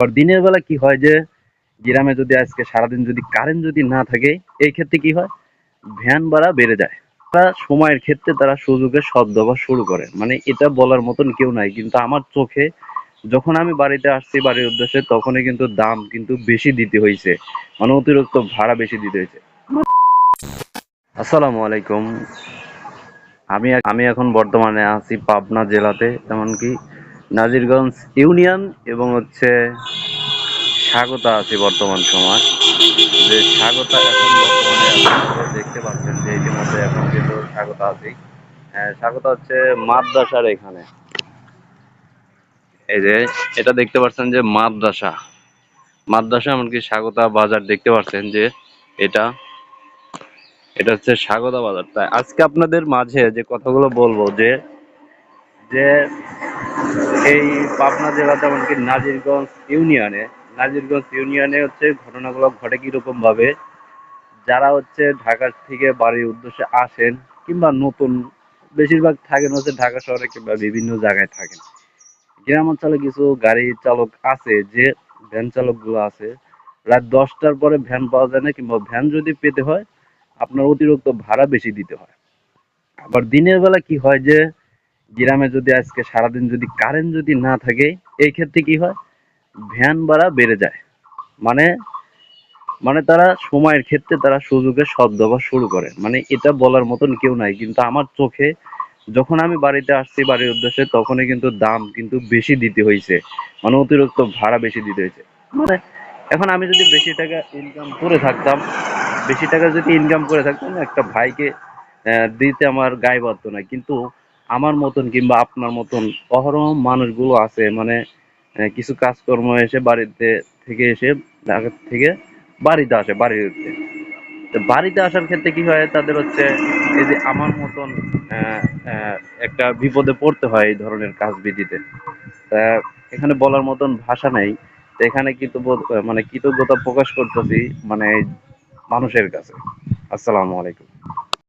আর দিনের বেলা কি হয় যে গ্রামে যদি আজকে সারাদিন যদি কারেন্ট যদি না থাকে, এই ক্ষেত্রে কি হয়? ভ্যান ভাড়া বেড়ে যায়। তারা সময়ের ক্ষেত্রে তারা সুযোগের সদ্ব্যবহার শুরু করে। মানে এটা বলার মতন কেউ নাই। কিন্তু আমার চোখে যখন আমি বাড়িতে আসছি বাড়ির উদ্দেশ্যে, তখনই কিন্তু দাম কিন্তু বেশি দিতে হয়েছে মানে অতিরিক্ত ভাড়া বেশি দিতে হয়েছে আসসালামু আলাইকুম। আমি আমি এখন বর্তমানে আছি পাবনা জেলাতে। এমনকি নাজিরগঞ্জ ইউনিয়ন এবং হচ্ছে স্বাগতা আছি বর্তমান সময়। যে স্বাগতা এখন বর্তমানে দেখতে পাচ্ছেন যে ইতিমধ্যে এখন কিন্তু স্বাগতা আছি হ্যাঁ স্বাগতা হচ্ছে মাদ্রাসার এখানে। এই যে, এটা দেখতে পাচ্ছেন যে মাদ্রাসা। মাদ্রাসা এমনকি স্বাগতা বাজার দেখতে পাচ্ছেন যে এটা এটা হচ্ছে স্বাগতা বাজার। তাই আজকে আপনাদের মাঝে যে কথাগুলো বলব যে যে এই পাবনা জেলাতে এমনকি নাজিরগঞ্জ ইউনিয়নে নাজিরগঞ্জ ইউনিয়নে হচ্ছে ঘটনাগুলো ঘটে কীরকম ভাবে যারা হচ্ছে ঢাকা থেকে বাড়ির উদ্দেশ্যে আসেন কিংবা নতুন, বেশিরভাগ থাকেন হচ্ছে ঢাকা শহরে কিংবা বিভিন্ন জায়গায় থাকেন। গ্রাম অঞ্চলে কিছু গাড়ি চালক আছে, যে ভ্যান চালকগুলো আছে। রাত দশটার পরে ভ্যান পাওয়া যায় না কিংবা ভ্যান যদি পেতে হয়, আপনার অতিরিক্ত ভাড়া বেশি দিতে হয়। আবার দিনের বেলা কি হয় যে গ্রামে যদি আজকে সারাদিন যদি কারেন্ট যদি না থাকে, এই ক্ষেত্রে কি হয়? ভ্যান ভাড়া বেড়ে যায়। মানে মানে তারা সময়ের ক্ষেত্রে তারা সুযোগের সদ্ব্যবহার শুরু করে। মানে এটা বলার মতন কেউ নাই। কিন্তু আমার চোখে যখন আমি বাড়িতে আসছি, বাড়ির উদ্দেশ্যে, তখনই কিন্তু দাম কিন্তু বেশি দিতে হয়েছে। মানে অতিরিক্ত ভাড়া বেশি দিতে হয়েছে। মানে এখন আমি যদি বেশি টাকা ইনকাম করে থাকতাম, বেশি টাকা যদি ইনকাম করে থাকতাম, একটা ভাইকে দিতে আমার গায়ে বাধ্য না। কিন্তু আমার মতন কিংবা আপনার মতন অহরহ মানুষগুলো আছে মানে কিছু কাজকর্ম এসে বাড়িতে থেকে এসে ঢাকা থেকে বাড়িতে আসে, বাড়িতে। বাড়িতে আসার ক্ষেত্রে কি হয়, তাদের হচ্ছে এই যে আমার মতন একটা বিপদে পড়তে হয় এই ধরনের কাজ বিধিতে এখানে বলার মতন ভাষা নেই। এখানে কিন্তু মানে কৃতজ্ঞতা প্রকাশ করতেছি মানে মানুষের কাছে। আসসালামু আলাইকুম।